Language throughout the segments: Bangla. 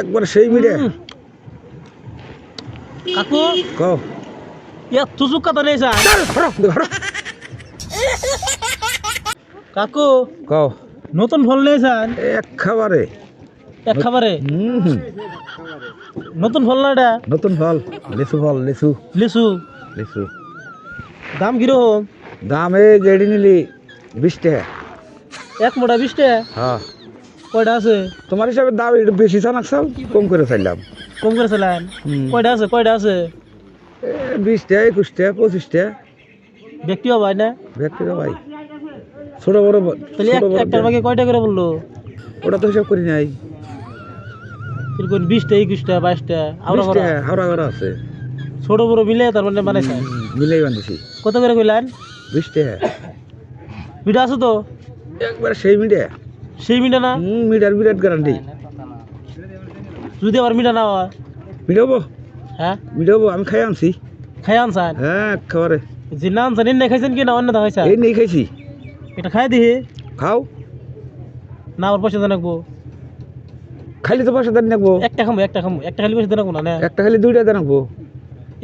একবার সেই মিলে। কাকু। কও। ইয়া তুজুক কথা নেই স্যার ধরো ধরো কাকু। কও। নতুন ফল নেই স্যার এক খাবারে। এক খাবারে। নতুন ফল না এটা? নতুন ফল। লিচু ফল লিচু। লিচু। লিচু। দাম কীরকম? দাম এই যেটি নিলি বিশ টাকা। এক মোটা বিশ টাকা? হ্যাঁ। কয়টা আছে? তোমার হিসাবে দাম একটু বেশি চানাক চাল কম করে চাইলাম। কম করে চালান? কয়টা আছে? কয়টা আছে? এ, বিশ টাকা একুশ টাকা পঁচিশ টাকা ব্যক্তি ভাই না? ব্যক্তি ভাই। ছোট বড় তাহলে একটার ভাগে কয়টা করে বলল? ওটা তো হিসাব করি নাই। বিশটা একুশটা বাইশটা হাওড়া করা? আছে। ছোট বড় মিলে তার মানে হুম, মিলেই বান্ধিছি কত করে কইলেন? বিশ টাকা মিঠা আছে তো? একবার সেই মিডিয়া সেই মিঠা না? মিটার বিরাট গ্যারান্টি যদি আবার মিঠা না হয়? মিটাবো হ্যাঁ? মিটাবো আমি খাই আনছি। খাই আনসান হ্যাঁ খাবারে। যে না আনসান এনে খাইছেন কি না অন্য খাইছেন? এই নেই খাইছি। এটা খাই দিহি। খাও। না আমার পয়সা দেনাকবো খালি তো পয়সা দেন রাখব একটা খামো একটা খামো। একটা খালি পয়সা দেনাকবো না না? একটা খালি দুইটা দেন রাখব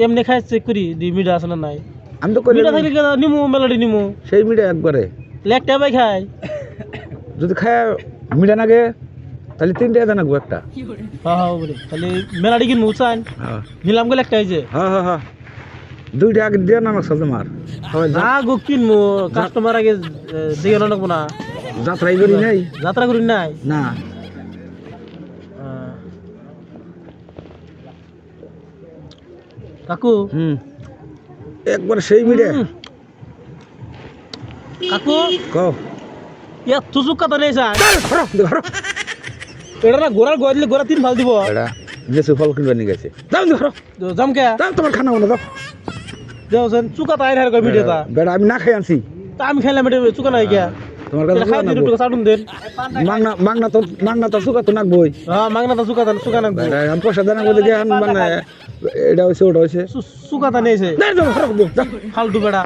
এমনি খাই চেক করি দি মিঠা আছে না নাই। আমি তো করি মিঠা থাকলে নিমু মেলোডি নিমু? সেই মিডিয়া একবারে। তাহলে একটা বাই খাই। যদি খায় মিডা নাগে তাহলে তিনটা দেন রাখব একটা। হ্যাঁ হ্যাঁ বলে তাহলে মেলাডি কিনবো হ্যাঁ। নিলাম গেলে একটা হয়েছে হ্যাঁ হ্যাঁ হ্যাঁ। দুইটা আগে দিয়ে না সাথে মার। যা- না গো কিনবো কাস্টমার আগে দিকে রাখব না যাত্রাই করি নাই। যাত্রা করি নাই? না। কাকু? হুম। একবার সেই মিডিয়া হুম। কাকু? কও। ইয়া তুজুক কথা নেই স্যার। ধরো ধরো এটা না গোড়ার গোয়া দিলে গোড়া তিন ভালো দিব। এটা লিচু ফল কিনবার নিয়ে গেছে। দাও ধরো। জমকে দাও তোমার খানা বলো দাও। দেওছেন চুকা তাই হার কই ভিডিওটা। বেড়া আমি না খাই আনছি। তা আমি খাইলাম এটা চুকা নাই গিয়া তোমার কাছে খাই দিন একটু চাটুন দেন। মাংনা মাংনা তো মাংনা তো সুকা তো নাকবই। হ্যাঁ মাগনা তো চুকা দেন চুকা না বেড়া আমি পয়সা দেনা বলে গিয়ে মানে এটা হয়েছে ওটা হয়েছে চুকা তা নেইছে দাও দাও ধরো দাও দাও ফালতু বেড়া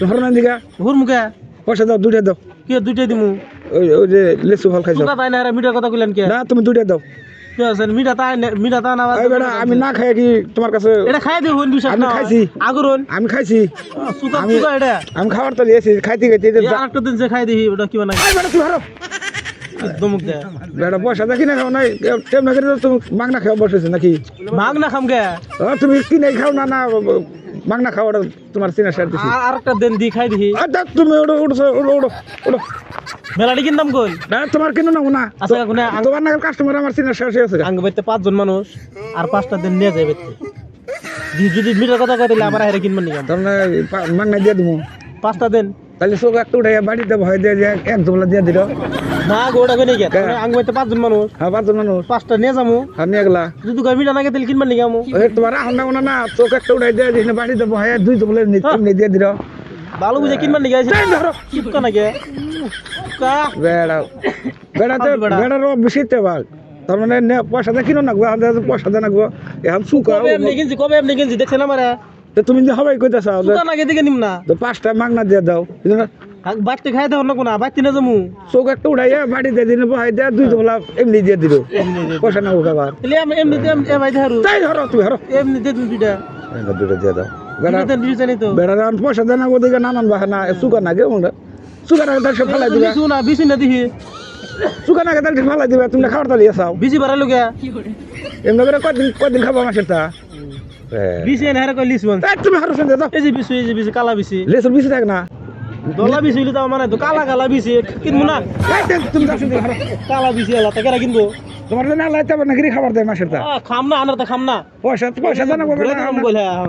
ধরো না দিকা হুর মুখে। পয়সা দাও দুইটা দাও। কি দুইটাই দিমু? ওই ওই যে লিচু ফল খাইছো। তাই না? মিটার কথা কইলেন কে না তুমি দুইটা দাও। কি আছেন মিঠা না- মিঠা তা না? এই বেড়া আমি না খাই কি তোমার কাছে এটা খাই দিও হন বিশ্বাস আমি খাইছি। আগরন আমি খাইছি। আমি- চুকা এটা। আমি খাবার তো লিয়েছি খাইতে খাইতে এই আরেকটা দিন যে খাই দিহি ওটা কি বানাই এই বেড়া তুই হারো। দমুক পয়সা দেখি না খাও নাই। টেম না করে তুমি খাওয়া বসেছো নাকি? মাগ খাম গে তুমি কিনে খাও না না মাংনা খাওয়ার তোমার চিনা সার দিছি। আর একটা দেন দি খাই দিহি। আর দেখ তুমি ওড়ো ওড়ো ওড়ো ওড়ো মেলাডি মেলাটি কিনতাম কই? না তোমার কিনো না না। আচ্ছা কোনে না আং- তোমার না কাস্টমার আমার চিনা সার হয়েছে আঙ্গ বাইতে পাঁচজন মানুষ আর পাঁচটা দেন নিয়ে দি- যদি মিটার কথা কই দিলে আবার হেরে কিনবেন নিকাম তার মানে দিয়ে দিব পাঁচটা দিন। তাহলে চোখ একটু উঠে বাড়িতে ভয় দিয়ে যে এক দুবলা দিয়ে দিল। না গোটা কই নিকে আঙ্গ বাইতে পাঁচজন মানুষ। হ্যাঁ পাঁচজন মানুষ। পাঁচটা নিয়ে যামু। আর নিয়ে গেলা যদি কই মিটা নাগে তাহলে কিনবেন নিকামু ওই তোমার আহন না না চোখ একটা উঠে দিয়ে দিস বাড়িতে ভয় দুই দুবলা এমনি দিয়ে দিল। ভালো বুঝে কিনবেন নিকে ধরো। চুপকা নাকি চুপকা বেড়া। বেড়াতে ফালতু বেড়া। বেড়ার বেশিতে ভাগ তার মানে নে পয়সা দিয়ে কিনো না গো পয়সা দেয় না গো। এখন সুকা কবে এমনি কিনছি কবে এমনি কিনছি দেখছেন আমারে? তো তুমি যে হবাই কইতে চাও যে চুকা নাগে দিকে নিম না। তো পাঁচটা মাগনা দিয়ে দাও। না? বাড়তে খাই দেও না কোনা বাড়তে না যামু। চোখ একটা উঠাইয়া বাড়ি দিয়ে দিলে বহাই দেয় দুই দুবলা এমনি দিয়ে দিল। পয়সা না উঠা বার তাহলে আমি এমনিতে এম- এ ভাই হারু। তাই ধরো তুমি ধরো। দুটো দিয়ে দাও। বেড়া দুইটা দুইটা জানি তো বেড়া যখন পয়সা দেয় না গো দিকে নানান বাহানা না গে ওটা সুকা না তার সে ফালাই দিবে। বিছু না বিছু না দিহি। সুকা না তার ফালাই দিবে। তুমি খাবার তালিয়ে চাও বিছি বাড়ালো গে এমনি করে কদিন কদিন খাব আমার সেটা? বিছি এনে হারে কই লিস বন। তুমি হারো শুনতে দাও এই যে বিছু এই যে বিছি কালা বিছি লেসুর বেশি থাক না। দলা বিছি হইলে তো মানে তো কালা কালা বিছি কিনবো না তুমি যাও শুনতে হারো। কালা বিছি এলা তাকে কিনবো তোমার জন্য আল্লাহ নাকি খাবার দেয় মাসের তা। খাম না আনার তো খাম না। পয়সা পয়সা জানা ঘুরে দিলাম বলে হ্যাঁ